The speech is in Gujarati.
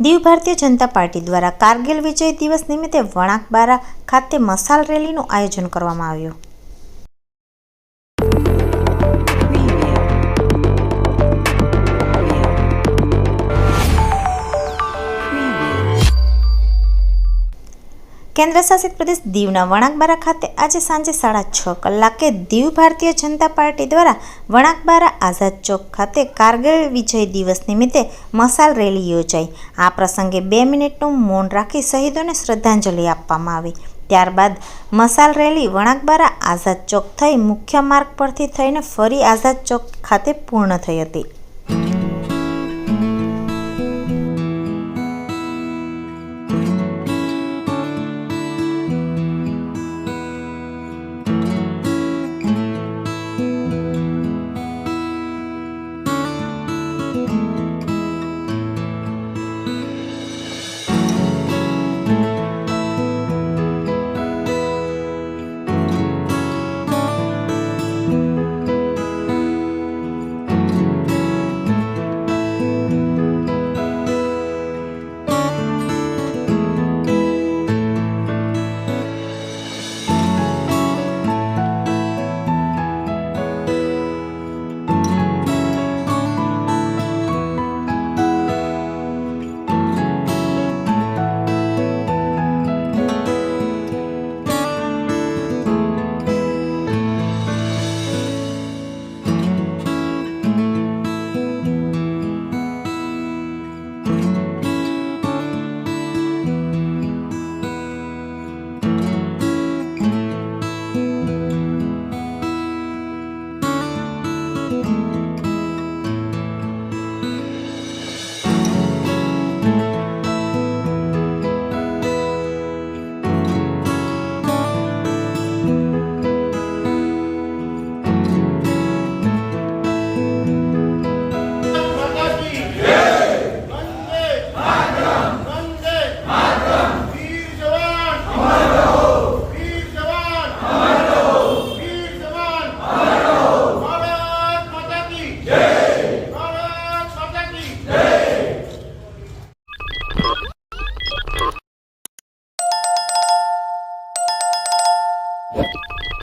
દીવ ભારતીય જનતા પાર્ટી દ્વારા કારગિલ વિજય દિવસ નિમિત્તે વણાકબારા ખાતે મસાલ રેલીનું આયોજન કરવામાં આવ્યું. કેન્દ્રશાસિત પ્રદેશ દીવના વણાકબારા ખાતે આજે સાંજે સાડા છ કલાકે દીવ ભારતીય જનતા પાર્ટી દ્વારા વણાકબારા આઝાદ ચોક ખાતે કારગિલ વિજય દિવસ નિમિત્તે મસાલ રેલી યોજાઈ. આ પ્રસંગે બે મિનિટનું મૌન રાખી શહીદોને શ્રદ્ધાંજલિ આપવામાં આવી. ત્યારબાદ મસાલ રેલી વણાકબારા આઝાદ ચોક થઈ મુખ્ય માર્ગ પરથી થઈને ફરી આઝાદ ચોક ખાતે પૂર્ણ થઈ હતી.